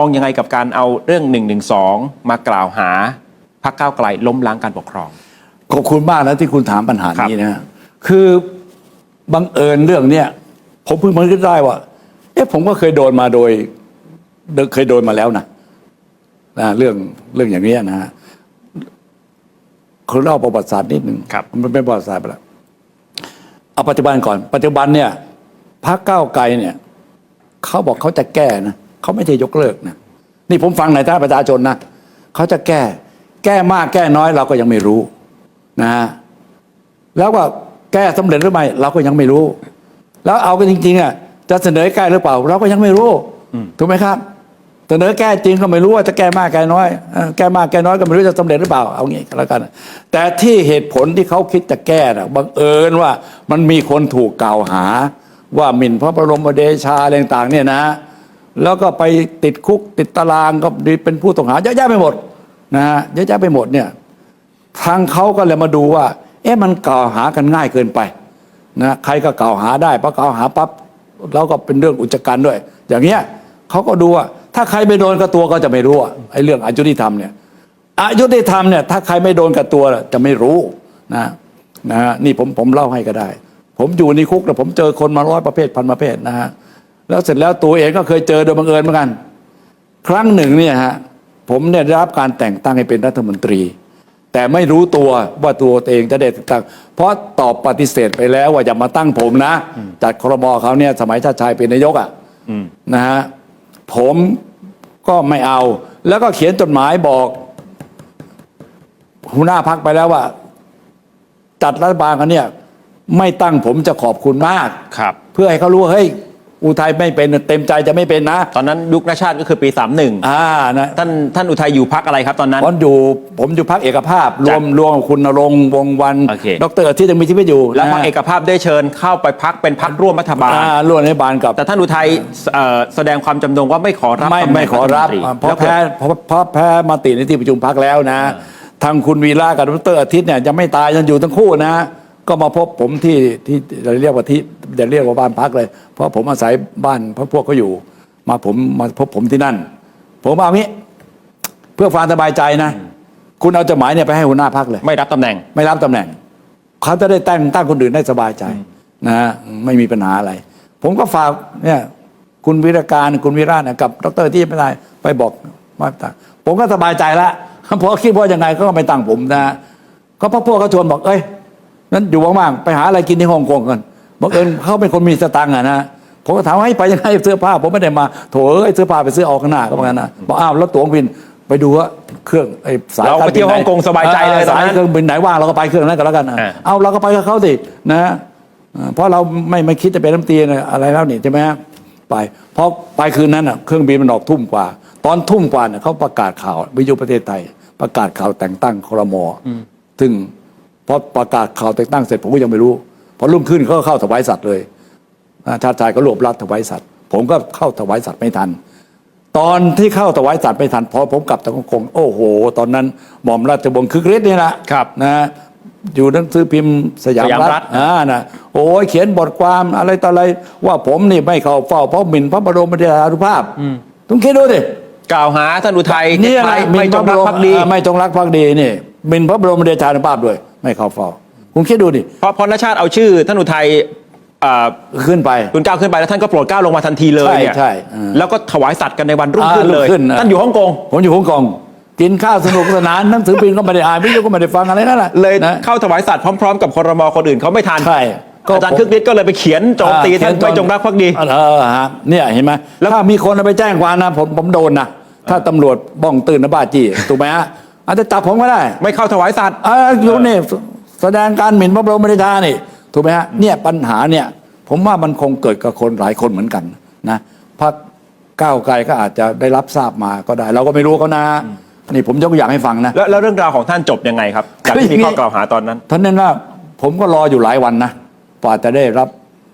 องยังไงกับการเอาเรื่อง1นึมากล่าวหาพรรคก้าวไกลล้มล้างการปกครอง ขอบคุณมากนะที่คุณถามปัญหาครับนี้นะฮะคือบังเอิญเรื่องเนี้ยผมเพิ่งมาคิดได้ว่า เอ๊ะผมก็เคยโดนมาโดยเคยโดนมาแล้วนะนะเรื่องเรื่องอย่างเนี้ยนะฮะคุณเล่าประวัติศาสตร์นิดหนึ่งครับมันเป็นประวัติศาสตร์ไปแล้วเอาปัจจุบันก่อน ปัจจุบันเนี่ยพรรคก้าวไกลเนี่ยเขาบอกเขาจะแก้นะ เขาไม่ได้ยกเลิกนะนี่ผมฟังในฐานประชาชนนะเขาจะแก้ แก้มากแก้น้อยเราก็ยังไม่รู้นะฮะแล้วก็แก้สำเร็จหรือไม่เราก็ยังไม่รู้ แล้วเอากันจริงๆอะจะเสนอแก้หรือเปล่า เราก็ยังไม่รู้ถูกไหมครับเสนอแก้จริงก็ไม่รู้ว่าจะแก้มากแก้น้อย แก้มากแก้น้อยก็ไม่รู้จะสำเร็จหรือเปล่าเอางี้ก็แล้วกัน แต่ที่เหตุผลที่เขาคิดจะแก้น่ะบังเอิญว่ามันมีคนถูกกล่าวหา ว่าหมิ่นพระบรมเดชาอะไรต่างๆเนี่ยนะ แล้วก็ไปติดคุกติดตารางก็เป็นผู้ต้องหาเยอะแยะไปหมดนะฮะเยอะแยะไปหมดเนี่ยทางเขาก็เลยมาดูว่า เอ๊ะมันกล่าวหากันง่ายเกินไปนะใครก็กล่าวหาได้พอกล่าวหาปั๊บแล้วก็เป็นเรื่องอุจจการด้วย อย่างเงี้ยเขาก็ดูว่า ถ้าใครไม่โดนกับตัวก็จะไม่รู้ไอ้เรื่องอายุติธรรมเนี่ยอายุติธรรมเนี่ยถ้าใครไม่โดนกับตัวจะไม่รู้นะนะฮะนี่ผมผมเล่าให้ก็ได้ ผมอยู่ในคุกแต่ผมเจอคนมาร้อยประเภทพันประเภทนะฮะ แล้วเสร็จแล้วตัวเองก็เคยเจอโดยบังเอิญเหมือนกัน ครั้งหนึ่งเนี่ยฮะผมเนี่ยได้รับการแต่งตั้งให้เป็นรัฐมนตรี แต่ไม่รู้ตัวว่าตัวเองจะได้แต่งตั้ง เพราะตอบปฏิเสธไปแล้วว่าอย่ามาตั้งผมนะ จัดครมเขาเนี่ยสมัยชาติชายเป็นนายกอะนะฮะผมก็ไม่เอา แล้วก็เขียนจดหมายบอกหัวหน้าพักไปแล้วว่า จัดรัฐบาลกันเนี่ย ไม่ตั้งผมจะขอบคุณมากครับเพื่อให้เขารู้ว่าเฮ้ย อุทัยไม่เป็นเต็มใจจะไม่เป็นนะ ตอนนั้นยุคนาชาติก็คือปี 31อ่านะท่านท่านอุทัยอยู่พักอะไรครับตอนนั้นผมอยู่ผมอยู่พักเอกภาพ รวมรวมคุณนรงค์วงศ์วัน โอเค ดรอาที่ยังมีชีวิตอยู่แล้วพรรคนะเอกภาพได้เชิญเข้าไปพักเป็นพักร่วมรัฐบาล อ่าร่วมในบานกับ แต่ท่านอุทัยเอ่อแสดงความจำนงว่าไม่ขอรับไม่ตำแหน่งไม่ขอรับฐมนตเพราะแล้วแพ้เพราะเพราะแพ้มาติในที่ประชุมพักแล้วนะ ทางคุณวีระกับดรอาทิตย์เนี่ยยังไม่ตายยังอยู่ทั้งคู่นะ ก็มาพบผมที่ที่เราเรียกว่าที่ จะเรียกว่าบ้านพักเลย เพราะผมอาศัยบ้านพวกพวกเขาอยู่ มาผมมาพบผมที่นั่น ผมเอางี้ เพื่อความสบายใจนะ คุณเอาจดหมายเนี่ยไปให้หัวหน้าพักเลย ไม่รับตำแหน่ง ไม่รับตำแหน่ง เขาจะได้แต่งตั้งคนอื่นได้สบายใจ นะฮะไม่มีปัญหาอะไร ผมก็ฝากเนี่ยคุณวิรการคุณวิราชเนี่ยกับ ดรที่ไม่ได้ไปบอกว่าตั้งผมก็สบายใจแล้วเพราะคิดว่ายังไงก็ไม่ตั้งผมนะฮะก็เพราะพวกเขาชวนบอกเอ้ยนั้นอยู่ว่างๆไปหาอะไรกินที่ฮ่องกงกัน บังเอิญเขาเป็นคนมีสตังค์อะนะผมก็ถามว่าให้ไปยังไงเสื้อผ้า ผมไม่ได้มาโถเอ้ยเสื้อผ้าไปซื้อเอาข้างหน้าก็เหมือนกันนะบอกอ้าวแล้วตั๋วเครื่องบินไปดูว่าเครื่องไอ้สายเราไปเที่ยวฮ่องกงสบายใจเลยตอนสายนั้นเครื่องบินไหนว่างเราก็ไปเครื่องนั้นก็แล้วกันนะอ่าเอาเราก็ไปกับเขาสินะอ่าเพราะเราไม่ไม่คิดจะเป็นน้ำตีนะอะไรแล้วนี่ใช่ไหมฮะไปเพราะไปคืนนั้นอะเครื่องบินมันออกทุ่มกว่า ตอนทุ่มกว่าเนี่ยเขาประกาศข่าววิทยุประเทศไทย ประกาศข่าวแต่งตั้งครมซึ่งพอประกาศข่าวแต่งตั้งเสร็จผมก็ยังไม่รู้ พอรุ่งขึ้นเขาก็เข้าถวายสัตว์เลยอ่าชาติชายก็รวบรัดถวายสัตว์ ผมก็เข้าถวายสัตว์ไม่ทัน ตอนที่เข้าถวายสัตว์ไม่ทันพอผมกลับจากฮ่องกงโอ้โห ตอนนั้นหม่อมราชวงศ์คึกฤทธิ์นี่นะครับนะอยู่หนังสือพิมพ์สยามสยามรัรัฐฐอ่านะโอ้ยเขียนบทความอะไรต่ออะไร ว่าผมนี่ไม่เข้าเฝ้าเพราะหมิ่นพระบรมเดชานุภาพต้องคิดดูดิกล่าวหาท่านอุทัยนี่ไม่อะไรไม่จงรักภักดีอ่าไม่จงรักภักดีนี่หมิ่นพระบรมเดชานุภาพด้วย ไม่เข้าเฝ้า คุณคิดดูดิเพราะพรณชาติเอาชื่อท่านอุทัยเอ่อขึ้นไปคุณก้าวขึ้นไปแล้วท่านก็โปรดเกล้าลงมาทันทีเลยใช่เนี่ยใช่อ่าแล้วก็ถวายสัตว์กันในวันรุ่งอ่าขึ้นเลยรุ่งขึ้นนะท่านอยู่ฮ่องกง ผมอยู่ฮ่องกงกินข้าวสนุกสนานหนังสือพิมพ์ก็ไม่ได้อ่านวิทยุก็ไม่ได้ฟังอะไรนั่นแหละเลยนะเข้าถวายสัตว์พร้อม ๆ กับคอรมอคนอื่นเขาไม่ทันใช่ก็อาจารย์คึกฤทธิ์ก็เลยไปเขียนโจมตีท่านไม่จงรักภักดี เออฮะเนี่ยเห็นไหมแล้วถ้ามีคนเอาไปแจ้งความนะผมผมโดนนะถ้าตำรวจบ้องตื่นนะบ้าจี้ถูกไหมฮะอาจจะจับผมก็ได้ ไม่เข้าถวายสัตว์ อ่าอยู่นี่ แสดงการหมิ่นพระบรมราชานี่ถูกไหมฮะเนี่ยปัญหาเนี่ยผมว่ามันคงเกิดกับคนหลายคนเหมือนกันนะพรรคก้าวไกลก็อาจจะได้รับทราบมาก็ได้ เราก็ไม่รู้เขานะนี่ผมยกตัวอย่างให้ฟังนะแล้วแล้วเรื่องราวของท่านจบยังไงครับจากที่มีข้อกล่าวหาตอนนั้นท่านนั้นว่าผมก็รออยู่หลายวันนะกว่าจะได้รับ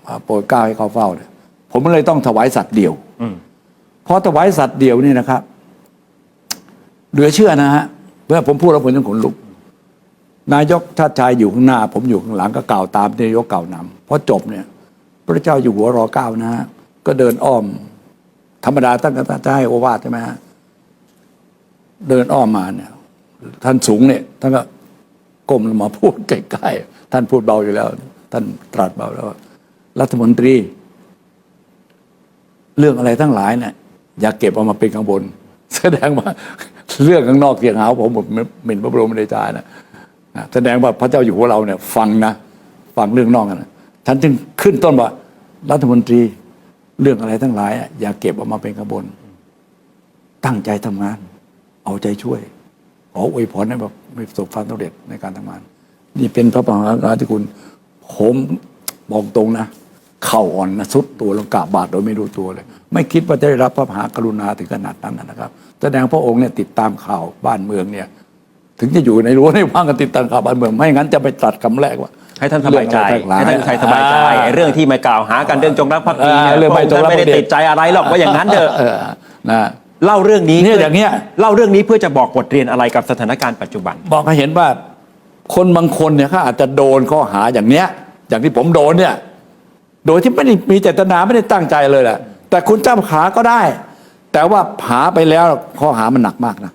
อ่าโปรดเกล้าให้เขาเฝ้าเนี่ยผมก็เลยต้องถวายสัตว์เดี่ยวอืมเพราะถวายสัตว์เดี่ยวนี่นะครับเหลือเชื่อนะฮะเมื่อผมพูดแล้วผมต้องขนลุก นายกชาติชายอยู่ข้างหน้า ผมอยู่ข้างหลังก็กล่าวตามที่นายกกล่าวนำพอจบเนี่ย พระเจ้าอยู่หัวรอเก้านะฮะก็เดินอ้อม ธรรมดาท่านก็จะให้โอวาทใช่ไหมฮะเดินอ้อมมาเนี่ย ท่านสูงเนี่ยท่านก็ก้มลงมาพูดใกล้ๆท่านพูดเบาอยู่แล้ว ท่านตรัสเบาแล้ว รัฐมนตรี เรื่องอะไรทั้งหลายเนี่ยอย่าเก็บเอามาเป็นข้างบน แสดงว่าเรื่องข้างนอกเสียงหาวผมหมดหมิ่นพระบรมเดชานะนะ แสดงว่าพระเจ้าอยู่หัวเราเนี่ยฟังนะฟังเรื่องนอกกันนะท่านจึงขึ้นต้นว่ารัฐมนตรีเรื่องอะไรทั้งหลาย อย่าเก็บเอามาเป็นข้างบนตั้งใจทำงาน เอาใจช่วย ขออวยพรให้แบบมีประสบความสำเร็จในการทำงาน นี่เป็นพระมหากรุณาธิคุณผมบอกตรงนะเข่าอ่อนนะสุดตัวลงกราบบาทโดยไม่รู้ตัวเลย ไม่คิดว่าจะได้รับพระมหากรุณาถึงขนาดนั้นนะครับ แสดงพระองค์เนี่ยติดตามข่าวบ้านเมืองเนี่ย ถึงจะอยู่ในรั้วในว่างกันติดตามข่าวบ้านเมืองไม่งั้นจะไปตัดคำแรกว่า ให้ท่านสบายใจ เรื่องอะไรให้ท่านไทยสบายใจอ่าเรื่องที่มากล่าวหากันเรื่องจงรักภักดีเนี่ยอ่าเรื่องไม่พะจงรักภักดีไม่ได้ติดใจอะไรหรอกว่าอย่างนั้นเถอะเออนะ เล่าเรื่องนี้เนี่ยอย่างเงี้ย เล่าเรื่องนี้เพื่อจะบอกบทเรียนอะไรกับสถานการณ์ปัจจุบัน บอกให้เห็นว่าคนบางคนเนี่ยเขาอาจจะโดนข้อหาอย่างเนี้ย อย่างที่ผมโดนเนี่ย โดยที่ไม่ได้มีเจตนาไม่ได้ตั้งใจเลยแหละแต่คุณเจ้าขาก็ได้ แต่ว่าหาไปแล้วข้อหามันหนักมากนะ